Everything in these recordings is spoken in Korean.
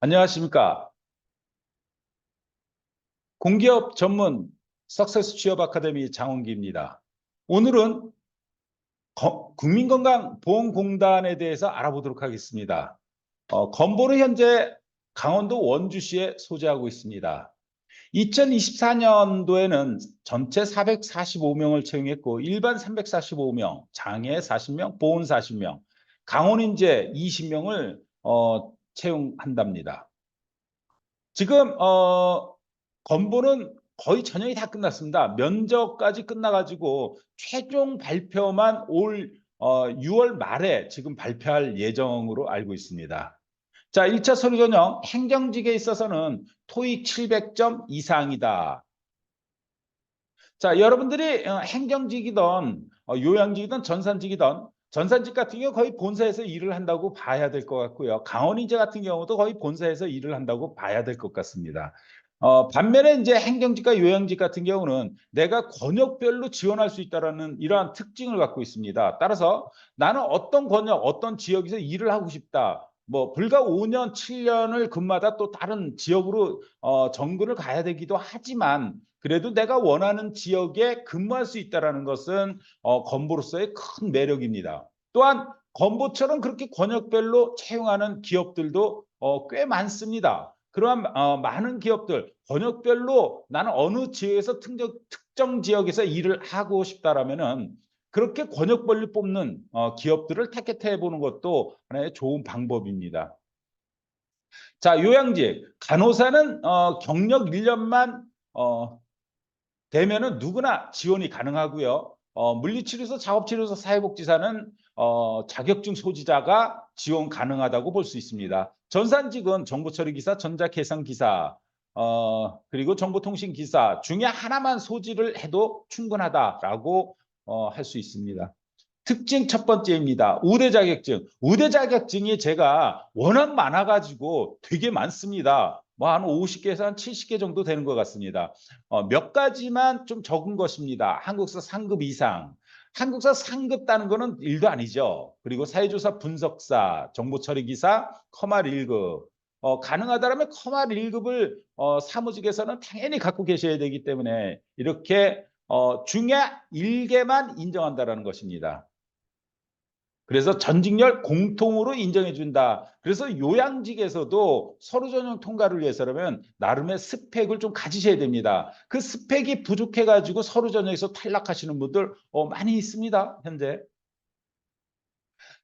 안녕하십니까. 공기업 전문 석세스 취업 아카데미 장원기입니다. 오늘은 거- 국민건강보험공단에 대해서 알아보도록 하겠습니다. 어, 건보는 현재 강원도 원주시에 소재하고 있습니다. 2024년도에는 전체 445명을 채용했고 일반 345명, 장애 40명, 보훈 40명, 강원인재 20명을 어, 채용한답니다. 지금 어, 건보는 거의 전형이 다 끝났습니다. 면접까지 끝나가지고 최종 발표만 올 어, 6월 말에 지금 발표할 예정으로 알고 있습니다. 자, 1차 서류 전형 행정직에 있어서는 토익 700점 이상이다. 자, 여러분들이 어, 행정직이든 어, 요양직이든 전산직이든 전산직 같은 경우 거의 본사에서 일을 한다고 봐야 될 것 같고요. 강원인재 같은 경우도 거의 본사에서 일을 한다고 봐야 될 것 같습니다. 어, 반면에 이제 행정직과 요양직 같은 경우는 내가 권역별로 지원할 수 있다라는 이러한 특징을 갖고 있습니다. 따라서 나는 어떤 권역, 어떤 지역에서 일을 하고 싶다. 뭐 불과 5년, 7년을 근마다 또 다른 지역으로 어, 정근을 가야 되기도 하지만 그래도 내가 원하는 지역에 근무할 수 있다라는 것은 어, 건보로서의 큰 매력입니다. 또한 건보처럼 그렇게 권역별로 채용하는 기업들도 어, 꽤 많습니다. 그러한 어, 많은 기업들 권역별로 나는 어느 지역에서 특정, 특정 지역에서 일을 하고 싶다라면은 그렇게 권역별로 뽑는 어, 기업들을 타겟해 보는 것도 하나의 좋은 방법입니다. 자, 요양직 간호사는 어, 경력 1년만 어, 되면은 누구나 지원이 가능하고요. 어, 물리치료소, 작업치료소, 사회복지사는 어, 자격증 소지자가 지원 가능하다고 볼 수 있습니다. 전산직은 정보처리기사, 전자계산기사, 어, 그리고 정보통신기사 중에 하나만 소지를 해도 충분하다라고 어, 할 수 있습니다. 특징 첫 번째입니다. 우대 자격증. 우대 자격증이 제가 워낙 많아가지고 되게 많습니다. 뭐 한 50개에서 한 70개 정도 되는 것 같습니다. 어, 몇 가지만 좀 적은 것입니다. 한국사 상급 이상. 한국사 상급 따는 거는 일도 아니죠. 그리고 사회조사 분석사, 정보처리기사, 커말 1급. 어, 가능하다면 커말 1급을 어, 사무직에서는 당연히 갖고 계셔야 되기 때문에 이렇게 어, 중에 1개만 인정한다라는 것입니다. 그래서 전직열 공통으로 인정해 준다. 그래서 요양직에서도 서류 전형 통과를 위해서라면 나름의 스펙을 좀 가지셔야 됩니다. 그 스펙이 부족해 가지고 서류 전형에서 탈락하시는 분들 어, 많이 있습니다. 현재.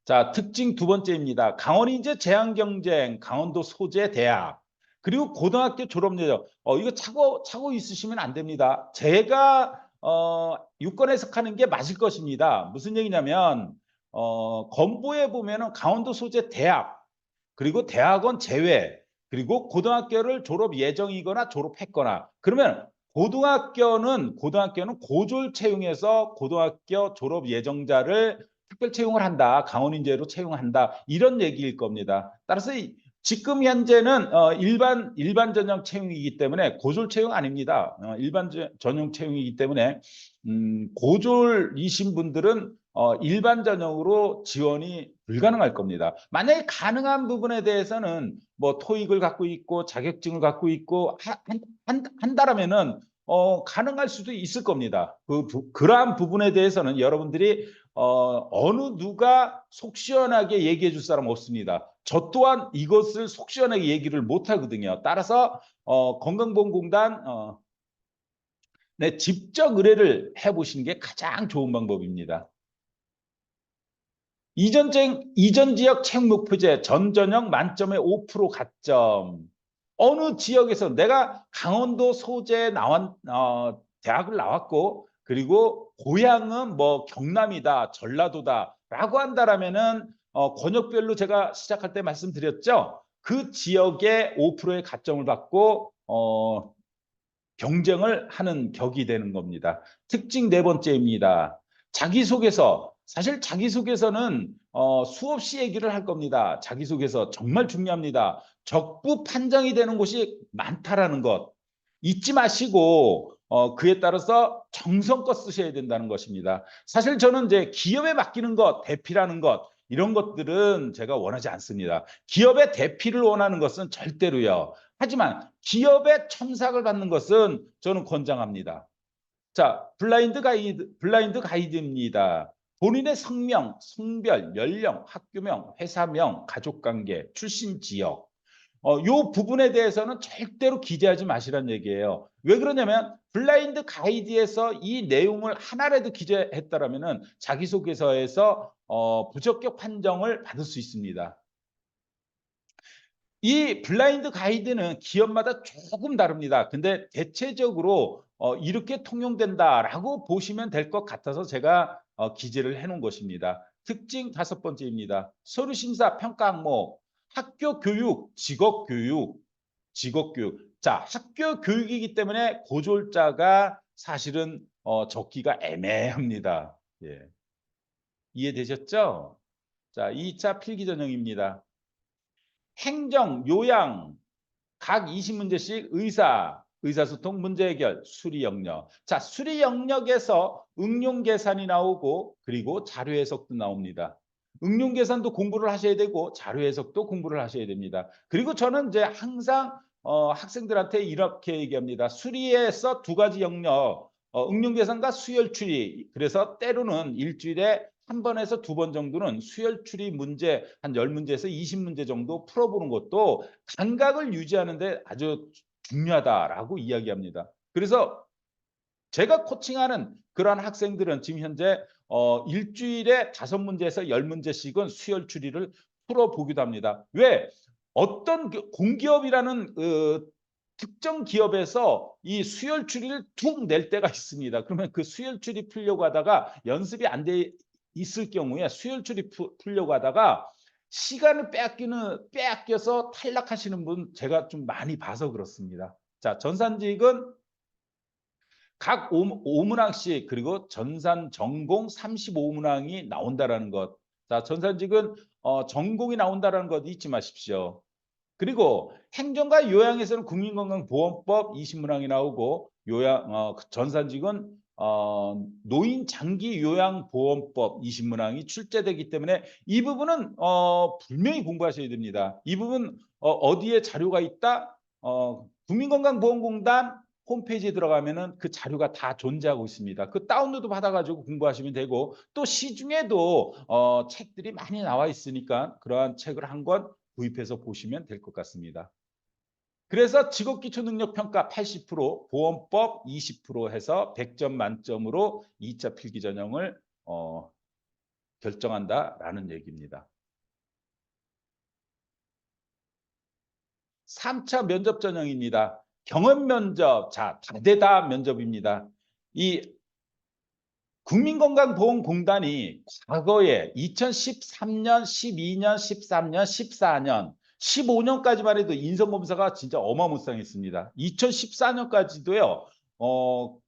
자, 특징 두 번째입니다. 강원인재 제한경쟁, 강원도 소재 대학. 그리고 고등학교 졸업 예정. 어, 이거 차고 차고 있으시면 안 됩니다. 제가 어, 유권 해석하는 게 맞을 것입니다. 무슨 얘기냐면 어, 건보에 보면은 강원도 소재 대학 그리고 대학원 제외 그리고 고등학교를 졸업 예정이거나 졸업했거나 그러면 고등학교는 고등학교는 고졸 채용해서 고등학교 졸업 예정자를 특별 채용을 한다 강원인재로 채용한다 이런 얘기일 겁니다. 따라서 이, 지금 현재는 어, 일반 일반 전형 채용이기 때문에 고졸 채용 아닙니다. 어, 일반 전형 채용이기 때문에 음, 고졸이신 분들은 어, 일반 전형으로 지원이 불가능할 겁니다. 만약에 가능한 부분에 대해서는 뭐 토익을 갖고 있고 자격증을 갖고 있고 한, 한, 한다라면은 어, 가능할 수도 있을 겁니다. 그 부, 그러한 부분에 대해서는 여러분들이 어, 어느 누가 속 시원하게 얘기해 줄 사람 없습니다. 저 또한 이것을 속 시원하게 얘기를 못 하거든요. 따라서 어, 건강보험공단 어, 네, 직접 의뢰를 해보시는 게 가장 좋은 방법입니다. 이전쟁, 이전 지역 채용 목표제 전 전형 만점에 5% 가점. 어느 지역에서 내가 강원도 소재 나왔, 어, 대학을 나왔고, 그리고 고향은 뭐 경남이다, 전라도다, 라고 한다라면은, 어, 권역별로 제가 시작할 때 말씀드렸죠. 그 지역에 5%의 가점을 받고, 어, 경쟁을 하는 격이 되는 겁니다. 특징 네 번째입니다. 자기소개서. 사실 자기소개서는 어, 수없이 얘기를 할 겁니다. 자기소개서 정말 중요합니다. 적부 판정이 되는 곳이 많다라는 것 잊지 마시고 어, 그에 따라서 정성껏 쓰셔야 된다는 것입니다. 사실 저는 이제 기업에 맡기는 것, 대피라는 것 이런 것들은 제가 원하지 않습니다. 기업의 대피를 원하는 것은 절대로요. 하지만 기업의 첨삭을 받는 것은 저는 권장합니다. 자, 블라인드 가이드, 블라인드 가이드입니다. 본인의 성명, 성별, 연령, 학교명, 회사명, 가족관계, 출신 지역, 어, 요 부분에 대해서는 절대로 기재하지 마시란 얘기예요. 왜 그러냐면 블라인드 가이드에서 이 내용을 하나라도 기재했다라면은 자기소개서에서 어, 부적격 판정을 받을 수 있습니다. 이 블라인드 가이드는 기업마다 조금 다릅니다. 근데 대체적으로 어, 이렇게 통용된다라고 보시면 될 것 같아서 제가 어, 기재를 해놓은 것입니다. 특징 다섯 번째입니다. 서류 심사 평가 항목, 학교 교육, 직업 교육, 직업 교육. 자, 학교 교육이기 때문에 고졸자가 사실은 어, 적기가 애매합니다. 예. 이해되셨죠? 자, 2차 필기 전형입니다. 행정, 요양, 각 20문제씩 의사, 의사소통 문제 해결, 수리 영역. 자, 수리 영역에서 응용 계산이 나오고 그리고 자료 해석도 나옵니다. 응용 계산도 공부를 하셔야 되고 자료 해석도 공부를 하셔야 됩니다. 그리고 저는 이제 항상 어, 학생들한테 이렇게 얘기합니다. 수리에서 두 가지 영역, 어, 응용 계산과 수열 추리. 그래서 때로는 일주일에 한 번에서 두 번 정도는 수열 추리 문제 한 10문제에서 20문제 정도 풀어보는 것도 감각을 유지하는 데 아주 중요하다라고 이야기합니다. 그래서 제가 코칭하는 그러한 학생들은 지금 현재 어, 일주일에 다섯 문제에서 열 문제씩은 수열 추리를 풀어보기도 합니다. 왜? 어떤 그 공기업이라는 어, 특정 기업에서 이 수열 추리를 툭 낼 때가 있습니다. 그러면 그 수열 추리 풀려고 하다가 연습이 안 돼 있을 경우에 수열 추리 풀려고 하다가 시간을 빼앗기는 빼앗겨서 탈락하시는 분 제가 좀 많이 봐서 그렇습니다. 자, 전산직은 각 5문항씩 그리고 전산 전공 35문항이 나온다라는 것. 자, 전산직은 어, 전공이 나온다라는 것 잊지 마십시오. 그리고 행정과 요양에서는 국민건강보험법 20문항이 나오고 요양 어, 전산직은 어, 노인 장기 요양 보험법 20문항이 출제되기 때문에 이 부분은 어, 분명히 공부하셔야 됩니다. 이 부분 어, 디에 자료가 있다? 어, 국민건강보험공단 홈페이지에 들어가면은 그 자료가 다 존재하고 있습니다. 그 다운로드 받아가지고 공부하시면 되고 또 시중에도 어, 책들이 많이 나와 있으니까 그러한 책을 한 권 구입해서 보시면 될 것 같습니다. 그래서 직업기초능력평가 80%, 보험법 20% 해서 100점 만점으로 2차 필기 전형을 어, 결정한다라는 얘기입니다. 3차 면접 전형입니다. 경험 면접, 자, 다대다 면접입니다. 이 국민건강보험공단이 과거에 2013년, 12년, 13년, 14년 15년까지만 해도 인성검사가 진짜 어마무쌍했습니다. 2014년까지도요. 어,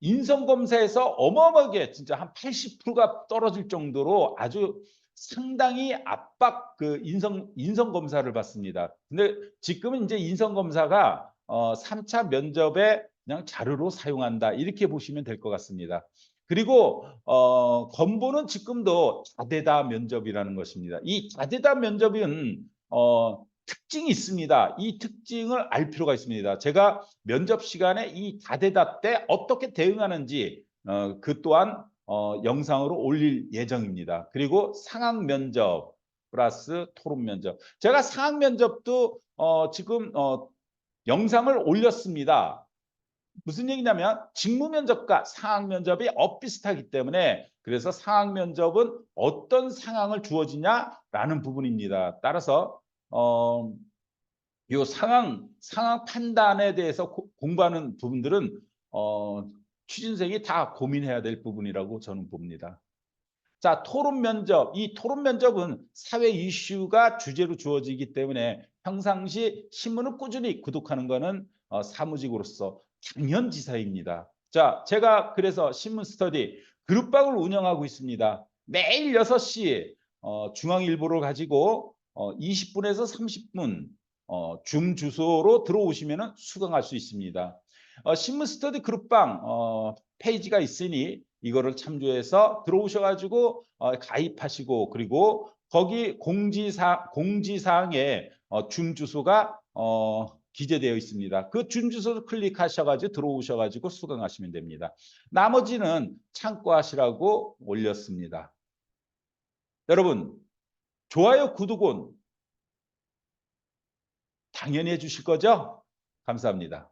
인성검사에서 어마어마하게 진짜 한 80%가 떨어질 정도로 아주 상당히 압박 그 인성 인성 검사를 받습니다. 근데 지금은 이제 인성 검사가 어 3차 면접에 그냥 자료로 사용한다. 이렇게 보시면 될 것 같습니다. 그리고 어 건보는 지금도 자대다 면접이라는 것입니다. 이 자대다 면접은 어, 특징이 있습니다. 이 특징을 알 필요가 있습니다. 제가 면접 시간에 이 다대다 때 어떻게 대응하는지 어, 그 또한 어, 영상으로 올릴 예정입니다. 그리고 상황 면접 플러스 토론 면접. 제가 상황 면접도 어, 지금 어, 영상을 올렸습니다. 무슨 얘기냐면 직무 면접과 상황 면접이 엇비슷하기 때문에 그래서 상황 면접은 어떤 상황을 주어지냐라는 부분입니다. 따라서 어, 요 상황 상황 판단에 대해서 고, 공부하는 부분들은 어, 취준생이 다 고민해야 될 부분이라고 저는 봅니다. 자, 토론 면접. 이 토론 면접은 사회 이슈가 주제로 주어지기 때문에 평상시 신문을 꾸준히 구독하는 것은 어, 사무직으로서 당연 지사입니다. 자, 제가 그래서 신문 스터디 그룹방을 운영하고 있습니다. 매일 6시 어, 중앙일보를 가지고 어, 20분에서 30분 어, 줌 주소로 들어오시면 수강할 수 있습니다. 어, 신문 스터디 그룹방 어, 페이지가 있으니 이거를 참조해서 들어오셔가지고 어, 가입하시고 그리고 거기 공지사 공지사항에 어, 줌 주소가 어, 기재되어 있습니다. 그 줌 주소를 클릭하셔가지고 들어오셔가지고 수강하시면 됩니다. 나머지는 참고하시라고 올렸습니다. 여러분 좋아요 구독은 당연히 해주실 거죠? 감사합니다.